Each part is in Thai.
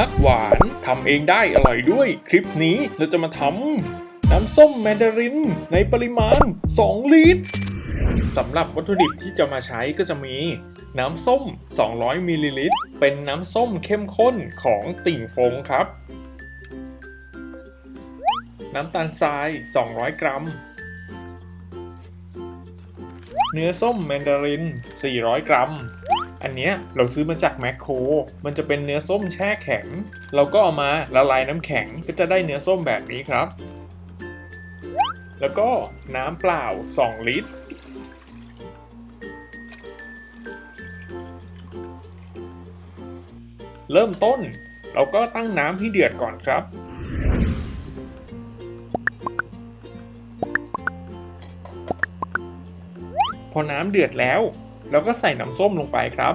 ฮักหวานทำเองได้อร่อยด้วย คลิปนี้เราจะมาทำน้ำส้มแมนดาริน ในปริมาณ 2 ลิตรสำหรับวัตถุดิบที่จะมาใช้ก็จะมี น้ำส้ม 200มิลลิลิตรเป็นน้ำส้มเข้มข้นของติ่งฟงครับ น้ำตาลทราย 200 กรัม เนื้อส้มแมนดาริน 400 กรัม อันเนี้ยเราซื้อมาจากแมคโคร มันจะเป็นเนื้อส้มแช่แข็ง เราก็เอามาละลายน้ำแข็งก็จะได้เนื้อส้มแบบนี้ครับ แล้วก็น้ำเปล่า 2 ลิตร เริ่มต้น เราก็ตั้งน้ำที่เดือดก่อนครับพอน้ำเดือดแล้ว เราก็ใส่น้ำส้มลงไปครับ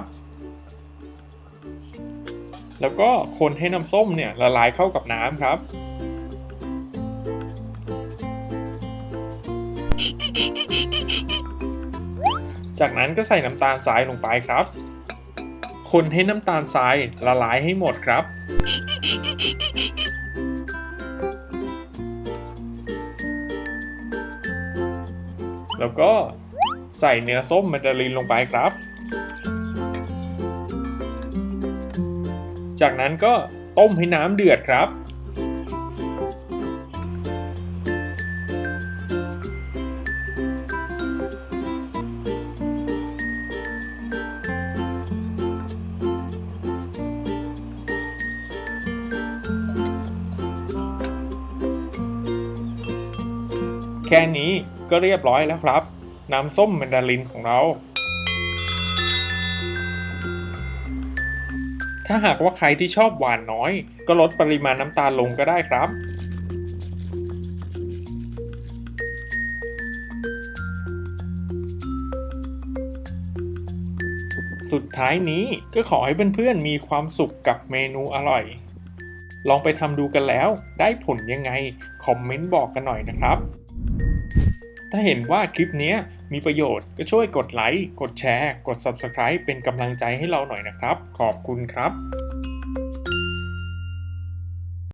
แล้วก็คนให้น้ำส้มเนี่ยละลายเข้ากับน้ำครับ จากนั้นก็ใส่น้ำตาลทรายลงไปครับ คนให้น้ำตาลทรายละลายให้หมดครับแล้วก็ ใส่เนื้อส้มแมนดารินลงไปครับ จากนั้นก็ต้มให้น้ำเดือดครับ แค่นี้ก็เรียบร้อยแล้วครับ น้ำส้มแมนดารินของเรา ถ้าหากว่าใครที่ชอบหวานน้อย ก็ลดปริมาณน้ำตาลลงก็ได้ครับสุดท้ายนี้ก็ขอให้เพื่อนๆมีความสุขกับเมนูอร่อย ลองไปทำดูกันแล้ว ได้ผลยังไง คอมเมนต์บอกกันหน่อยนะครับ ถ้าเห็นว่าคลิปนี้ มีประโยชน์ก็ช่วยกดไลค์ กดแชร์ กด Subscribe เป็นกำลังใจให้เราหน่อยนะครับ ขอบคุณครับ